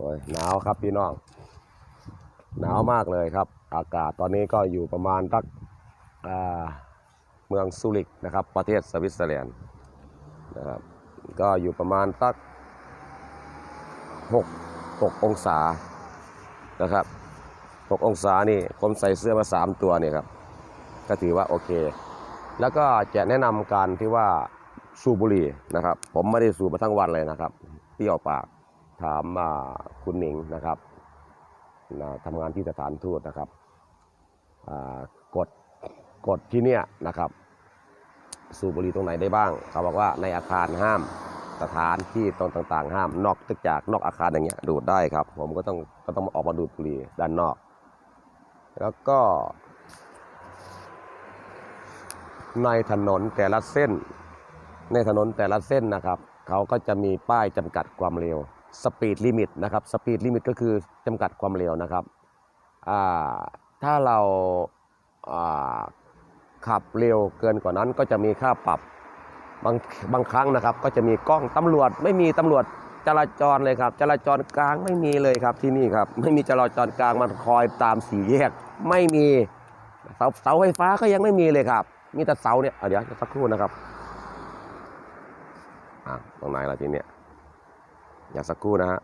โอ้ยหนาวครับพี่น้อง หนาวมากเลยครับ อากาศตอนนี้ก็อยู่ประมาณสักเมืองซูริกนะครับ ประเทศสวิตเซอร์แลนด์นะครับก็อยู่ประมาณสักหกหกองศานะครับหกองศานี่ผมใส่เสื้อมาสามตัวเนี่ยครับ ก็ถือว่าโอเค แล้วก็จะแนะนำการที่ว่าสูบบุหรี่นะครับ ผมไม่ได้สูบมาทั้งวันเลยนะครับเปรี้ยวปาก ถามอ่าคุณหนิงนะครับนะทำงานที่สถานทูตนะครับกฎกฎที่เนี่ยนะครับสูบบุหรี่ตรงไหนได้บ้าง เขาบอกว่าในอาคารห้าม สถานที่ตรงต่าง ๆ ห้าม นอกจากนอกอาคารอย่างเงี้ยดูดได้ครับ ผมก็ต้องก็ต้องออกมาดูดบุหรี่ด้านนอก แล้วก็ ในถนนแต่ละเส้น ในถนนแต่ละเส้นนะครับ เขาก็จะมีป้ายจำกัดความเร็ว สปีดลิมิตนะครับสปีดลิมิตก็คือจำกัดความเร็วนะครับถ้าเราาขับเร็วเกินกว่านั้นก็จะมีค่าปรับบางบางครั้งนะครับ ก็จะมีกล้องตำรวจ ไม่มีตำรวจจราจรเลยครับ จราจรกลางไม่มีเลยครับที่นี่ครับ ไม่มีจราจรกลางมาคอยตามสี่แยก ไม่มีเสาเสาไฟฟ้าก็ยังไม่มีเลยครับ มีแต่เสาเนี่ยเดี๋ยวสักครู่นะครับอะตรงไหนล่ะทีเนี้ย อย่าสักครู่นะฮะ